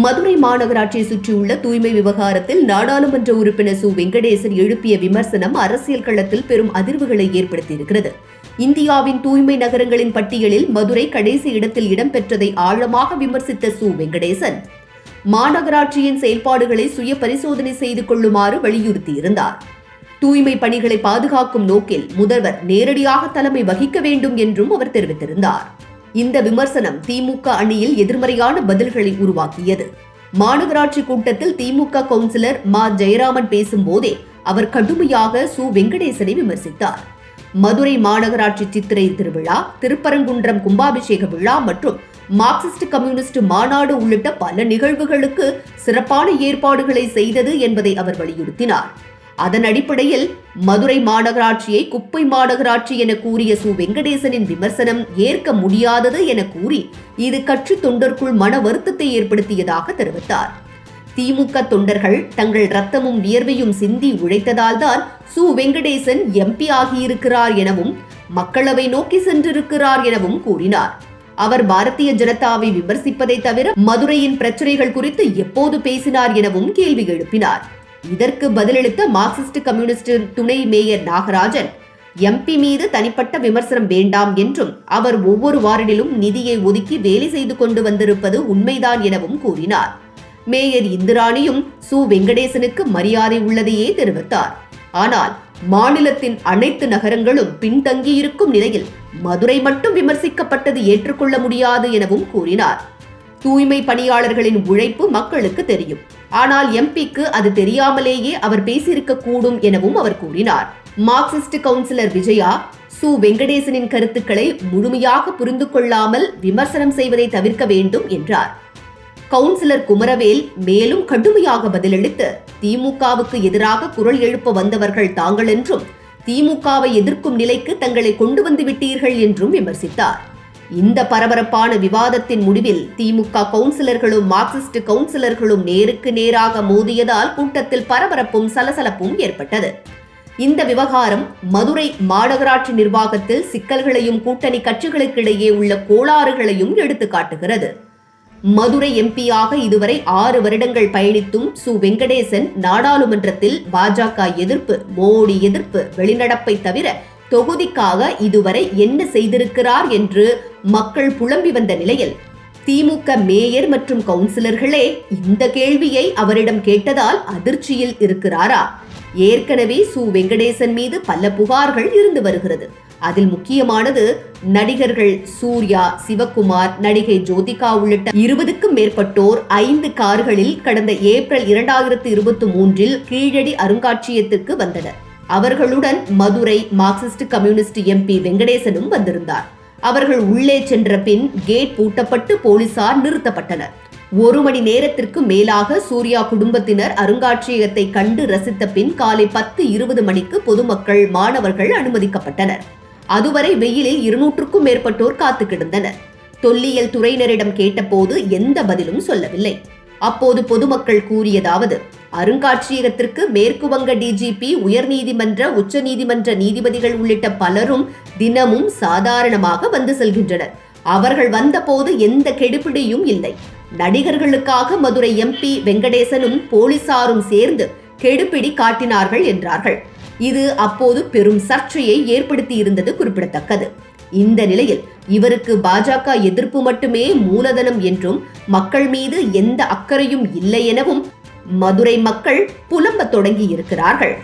மதுரை மாநகராட்சியை சுற்றியுள்ள தூய்மை விவகாரத்தில் நாடாளுமன்ற உறுப்பினர் சு. வெங்கடேசன் எழுப்பிய விமர்சனம் அரசியல் களத்தில் பெரும் அதிர்வுகளை ஏற்படுத்தியிருக்கிறது. இந்தியாவின் தூய்மை நகரங்களின் பட்டியலில் மதுரை கடைசி இடத்தில் இடம்பெற்றதை ஆழமாக விமர்சித்த சு. வெங்கடேசன் மாநகராட்சியின் செயல்பாடுகளை சுய பரிசோதனை செய்து கொள்ளுமாறு வலியுறுத்தியிருந்தார். தூய்மை பணிகளை பாதுகாக்கும் நோக்கில் முதல்வர் நேரடியாக தலைமை வகிக்க வேண்டும் என்றும் அவர் தெரிவித்திருந்தார். இந்த விமர்சனம் திமுக அணியில் எதிர்மறையான பதில்களை உருவாக்கியது. மாநகராட்சி கூட்டத்தில் திமுக கவுன்சிலர் மா. ஜெயராமன் பேசும்போதே அவர் கடுமையாக சு. வெங்கடேசனை விமர்சித்தார். மதுரை மாநகராட்சி சித்திரை திருவிழா திருப்பரங்குன்றம் கும்பாபிஷேக விழா மற்றும் மார்க்சிஸ்ட் கம்யூனிஸ்ட் மாநாடு உள்ளிட்ட பல நிகழ்வுகளுக்கு சிறப்பான ஏற்பாடுகளை செய்தது என்பதை அவர் வலியுறுத்தினார். அதன் அடிப்படையில் மதுரை மாநகராட்சியை குப்பை மாநகராட்சி என கூறிய சு. வெங்கடேசனின் விமர்சனம் ஏற்க முடியாதது என கூறி இது கட்சி தொண்டருக்குள் மன வருத்தத்தை ஏற்படுத்தியதாக தெரிவித்தார். திமுக தொண்டர்கள் தங்கள் ரத்தமும் வியர்வையும் சிந்தி உழைத்ததால் தான் சு. வெங்கடேசன் எம்பி ஆகியிருக்கிறார் எனவும் மக்களவை நோக்கி சென்றிருக்கிறார் எனவும் கூறினார். அவர் பாரதிய ஜனதாவை விமர்சிப்பதை தவிர மதுரையின் பிரச்சனைகள் குறித்து எப்போது பேசினார் எனவும் கேள்வி எழுப்பினார். இதற்கு பதிலளித்த மார்க்சிஸ்ட் கம்யூனிஸ்ட் துணை மேயர் நாகராஜன் எம்பி மீது தனிப்பட்ட விமர்சனம் வேண்டாம் என்றும் அவர் ஒவ்வொரு வார்டிலும் நிதியை ஒதுக்கி வேலை செய்து கொண்டு வந்திருப்பது உண்மைதான் எனவும் கூறினார். மேயர் இந்திராணியும் சு. வெங்கடேசனுக்கு மரியாதை உள்ளதையே தெரிவித்தார். ஆனால் மாநிலத்தின் அனைத்து நகரங்களும் பின்தங்கியிருக்கும் நிலையில் மதுரை மட்டும் விமர்சிக்கப்பட்டது ஏற்றுக்கொள்ள முடியாது எனவும் கூறினார். தூய்மை பணியாளர்களின் உழைப்பு மக்களுக்கு தெரியும். ஆனால் எம்பிக்கு அது தெரியாமலேயே அவர் பேசியிருக்க கூடும் எனவும் அவர் கூறினார். மார்க்சிஸ்ட் கவுன்சிலர் விஜயா சு. வெங்கடேசனின் கருத்துக்களை முழுமையாக புரிந்து கொள்ளாமல் விமர்சனம் செய்வதை தவிர்க்க வேண்டும் என்றார். கவுன்சிலர் குமரவேல் மேலும் கடுமையாக பதிலளித்து திமுகவுக்கு எதிராக குரல் எழுப்ப வந்தவர்கள் தாங்கள் என்றும் திமுகவை எதிர்க்கும் நிலைக்கு தங்களை கொண்டு வந்து விட்டீர்கள் என்றும் விமர்சித்தார். இந்த பரபரப்பான விவாதத்தின் முடிவில் திமுக கவுன்சிலர்களும் மார்க்சிஸ்ட் கவுன்சிலர்களும் நேருக்கு நேராக மோதியதால் கூட்டத்தில் பரபரப்பும் சலசலப்பும் ஏற்பட்டது. இந்த விவகாரம் மதுரை மாநகராட்சி நிர்வாகத்தில் சிக்கல்களையும் கூட்டணி கட்சிகளுக்கிடையே உள்ள கோளாறுகளையும் எடுத்துக்காட்டுகிறது. மதுரை எம்பியாக இதுவரை ஆறு வருடங்கள் பயணித்தும் சு. வெங்கடேசன் நாடாளுமன்றத்தில் பாஜக எதிர்ப்பு மோடி எதிர்ப்பு வெளிநடப்பை தவிர தொகுதிக்காக இதுவரை என்ன செய்திருக்கிறார் என்று மக்கள் புலம்பி வந்த நிலையில் திமுக மேயர் மற்றும் கவுன்சிலர்களே இந்த கேள்வியை அவரிடம் கேட்டதால் அதிர்ச்சியில் இருக்கிறாரா? ஏற்கனவே சு. வெங்கடேசன் மீது பல புகார்கள் இருந்து வருகிறது. அதில் முக்கியமானது நடிகர்கள் சூர்யா சிவகுமார் நடிகை ஜோதிகா உள்ளிட்ட இருபதுக்கும் மேற்பட்டோர் ஐந்து கார்களில் கடந்த ஏப்ரல் இரண்டாயிரத்து இருபத்தி மூன்றில் கீழடி அருங்காட்சியகத்திற்கு வந்தனர். அவர்களுடன் மதுரை மார்க்சிஸ்ட் கம்யூனிஸ்ட் எம்பி வெங்கடேசனும் வந்திருந்தார். அவர்கள் உள்ளே சென்ற பின் கேட் பூட்டப்பட்டு போலீசார் நிறுத்தப்பட்டனர். ஒரு மணி நேரத்திற்கு மேலாக சூர்யா குடும்பத்தினர் அருங்காட்சியகத்தை கண்டு ரசித்த பின் காலை பத்து இருபது மணிக்கு பொதுமக்கள் மாணவர்கள் அனுமதிக்கப்பட்டனர். அதுவரை வெயிலில் இருநூற்றுக்கும் மேற்பட்டோர் காத்து கிடந்தனர் தொல்லியல் துறையினரிடம் கேட்டபோது எந்த பதிலும் சொல்லவில்லை. அப்போது பொதுமக்கள் கூறியதாவது அருங்காட்சியகத்திற்கு மேற்கு வங்க டிஜிபி உயர்நீதிமன்ற உச்சநீதிமன்ற நீதிபதிகள் உள்ளிட்ட பலரும் தினமும் சாதாரணமாக வந்து செல்கின்றனர். அவர்கள் வந்தபோது எந்த கெடுபிடியும் இல்லை. நடிகர்களுக்காக மதுரை எம்பி வெங்கடேசனும் போலீசாரும் சேர்ந்து கெடுபிடி காட்டினார்கள் என்றார்கள். இது அப்போது பெரும் சர்ச்சையை ஏற்படுத்தி இருந்தது குறிப்பிடத்தக்கது. இந்த நிலையில் இவருக்கு பாஜக எதிர்ப்பு மட்டுமே மூலதனம் என்றும் மக்கள் மீது எந்த அக்கறையும் இல்லை எனவும் மதுரை மக்கள் புலம்ப தொடங்கி இருக்கிறார்கள்